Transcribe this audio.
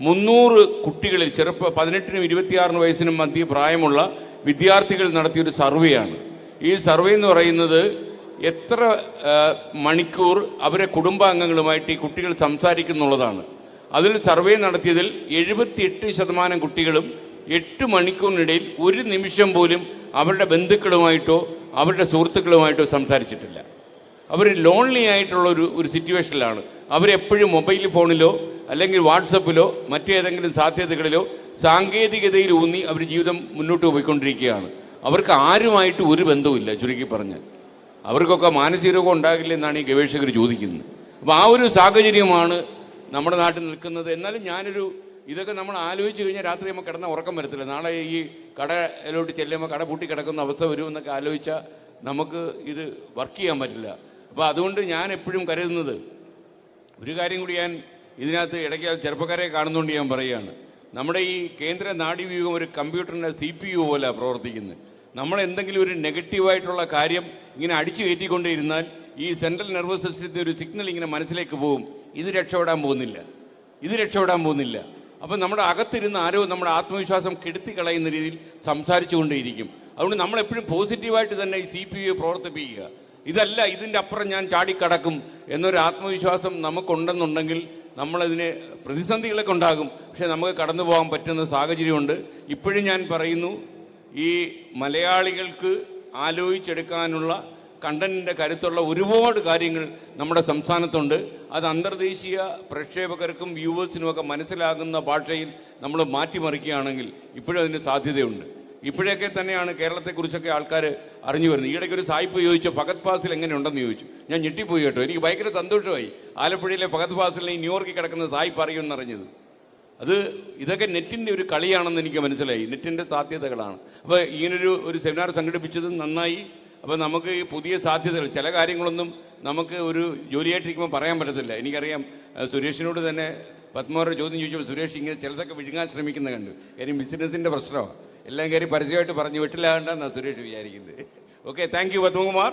മുന്നൂറ് കുട്ടികളിൽ ചെറുപ്പ പതിനെട്ടിനും ഇരുപത്തിയാറിന് വയസ്സിനും മധ്യ പ്രായമുള്ള വിദ്യാർത്ഥികൾ നടത്തിയൊരു സർവേയാണ്. ഈ സർവേ എന്ന് പറയുന്നത് എത്ര മണിക്കൂർ അവരെ കുടുംബാംഗങ്ങളുമായിട്ട് ഈ കുട്ടികൾ സംസാരിക്കുന്നുള്ളതാണ്. അതിൽ സർവേ നടത്തിയതിൽ എഴുപത്തിയെട്ട് ശതമാനം കുട്ടികളും എട്ട് മണിക്കൂറിനിടയിൽ ഒരു നിമിഷം പോലും അവരുടെ ബന്ധുക്കളുമായിട്ടോ അവരുടെ സുഹൃത്തുക്കളുമായിട്ടോ സംസാരിച്ചിട്ടില്ല. അവർ ലോൺലി ആയിട്ടുള്ള ഒരു ഒരു സിറ്റുവേഷനിലാണ് അവരെപ്പോഴും മൊബൈൽ ഫോണിലോ അല്ലെങ്കിൽ വാട്സപ്പിലോ മറ്റേതെങ്കിലും സാധ്യതകളിലോ സാങ്കേതികതയിൽ ഊന്നി അവർ ജീവിതം മുന്നോട്ട് പോയിക്കൊണ്ടിരിക്കുകയാണ്. അവർക്ക് ആരുമായിട്ട് ഒരു ബന്ധവുമില്ല ചുരുക്കി പറഞ്ഞാൽ. അവർക്കൊക്കെ മാനസിക രോഗം ഉണ്ടാകില്ല എന്നാണ് ഈ ഗവേഷകർ ചോദിക്കുന്നത്. അപ്പോൾ ആ ഒരു സാഹചര്യമാണ് നമ്മുടെ നാട്ടിൽ നിൽക്കുന്നത്. എന്നാലും ഞാനൊരു ഇതൊക്കെ നമ്മൾ ആലോചിച്ച് കഴിഞ്ഞാൽ രാത്രി നമ്മൾ കിടന്ന ഉറക്കം വരത്തില്ല. നാളെ ഈ കടയിലോട്ട് ചെല്ലുമ്പോൾ കട പൂട്ടി കിടക്കുന്ന അവസ്ഥ വരുമെന്നൊക്കെ ആലോചിച്ചാൽ നമുക്ക് ഇത് വർക്ക് ചെയ്യാൻ പറ്റില്ല. അപ്പോൾ അതുകൊണ്ട് ഞാൻ എപ്പോഴും കരുതുന്നത് ഒരു കാര്യം കൂടി ഞാൻ ഇതിനകത്ത് ഇടയ്ക്ക് ചെറുപ്പക്കാരെ കാണുന്നുകൊണ്ട് ഞാൻ പറയുകയാണ്. നമ്മുടെ ഈ കേന്ദ്ര നാഡീവ്യൂഹം ഒരു കമ്പ്യൂട്ടറിന്റെ സി പി യു പോലെ പ്രവർത്തിക്കുന്നത് നമ്മൾ എന്തെങ്കിലും ഒരു നെഗറ്റീവായിട്ടുള്ള കാര്യം ഇങ്ങനെ അടിച്ചു കയറ്റിക്കൊണ്ടേയിരുന്നാൽ ഈ സെൻട്രൽ നെർവസ് സിസ്റ്റത്തെ ഒരു സിഗ്നൽ ഇങ്ങനെ മനസ്സിലേക്ക് പോകും. ഇത് രക്ഷപ്പെടാൻ പോകുന്നില്ല. ഇത് രക്ഷപ്പെടാൻ പോകുന്നില്ല. അപ്പം നമ്മുടെ അകത്തിരുന്ന് ആരോ നമ്മുടെ ആത്മവിശ്വാസം കെടുത്തി കളയുന്ന രീതിയിൽ സംസാരിച്ചു കൊണ്ടേയിരിക്കും അതുകൊണ്ട് നമ്മളെപ്പോഴും പോസിറ്റീവായിട്ട് തന്നെ ഈ സി പി യു പ്രവർത്തിപ്പിക്കുക. ഇതല്ല ഇതിന്റെ അപ്പുറം ഞാൻ ചാടിക്കടക്കും എന്നൊരു ആത്മവിശ്വാസം നമുക്കുണ്ടെന്നുണ്ടെങ്കിൽ നമ്മളതിന് പ്രതിസന്ധികളൊക്കെ ഉണ്ടാകും. പക്ഷെ നമുക്ക് കടന്നു പോകാൻ പറ്റുന്ന സാഹചര്യമുണ്ട്. ഇപ്പോഴും ഞാൻ പറയുന്നു ഈ മലയാളികൾക്ക് ആലോചിച്ചെടുക്കാനുള്ള കണ്ടന്റിന്റെ കരുത്തുള്ള ഒരുപാട് കാര്യങ്ങൾ നമ്മുടെ സംസ്ഥാനത്തുണ്ട്. അത് അന്തർദേശീയ പ്രക്ഷേപകർക്കും വ്യൂവേഴ്സിനുമൊക്കെ മനസ്സിലാകുന്ന ഭാഷയിൽ നമ്മൾ മാറ്റിമറിക്കുകയാണെങ്കിൽ ഇപ്പോഴും അതിന് സാധ്യതയുണ്ട്. ഇപ്പോഴൊക്കെ തന്നെയാണ് കേരളത്തെക്കുറിച്ചൊക്കെ ആൾക്കാർ അറിഞ്ഞു വരുന്നത്. ഈയിടയ്ക്ക് ഒരു സായിപ്പ് ചോദിച്ചു ഫഗത് ഫാസിൽ എങ്ങനെയുണ്ടെന്ന് ചോദിച്ചു. ഞാൻ ഞെട്ടിപ്പോയി കേട്ടോ. എനിക്ക് ഭയങ്കര സന്തോഷമായി ആലപ്പുഴയിലെ ഫഗത് ഫാസിലിനെ ന്യൂയോർക്കിൽ കിടക്കുന്ന സായിപ്പ് അറിയുമെന്ന് അറിഞ്ഞത് അത് ഇതൊക്കെ നെറ്റിന്റെ ഒരു കളിയാണെന്ന് എനിക്ക് മനസ്സിലായി. നെറ്റിന്റെ സാധ്യതകളാണ്. അപ്പോൾ ഇങ്ങനൊരു ഒരു സെമിനാർ സംഘടിപ്പിച്ചത് നന്നായി. അപ്പോൾ നമുക്ക് ഈ പുതിയ സാധ്യതകൾ ചില കാര്യങ്ങളൊന്നും നമുക്ക് ഒരു ജോലിയായിട്ടിരിക്കുമ്പോൾ പറയാൻ പറ്റത്തില്ല. എനിക്കറിയാം സുരേഷിനോട് തന്നെ പത്മാവരുടെ ചോദ്യം ചോദിച്ചപ്പോൾ സുരേഷ് ഇങ്ങനെ ചിലതൊക്കെ വിഴുങ്ങാൻ ശ്രമിക്കുന്ന കണ്ടു. കാര്യം ബിസിനസിന്റെ പ്രശ്നമാണ് എല്ലാം കയറി പരസ്യമായിട്ട് വിട്ടില്ല വെട്ടിലാകണ്ടെന്നാണ് സുരേഷ് വിചാരിക്കുന്നത്. Okay thank you Padmakumar.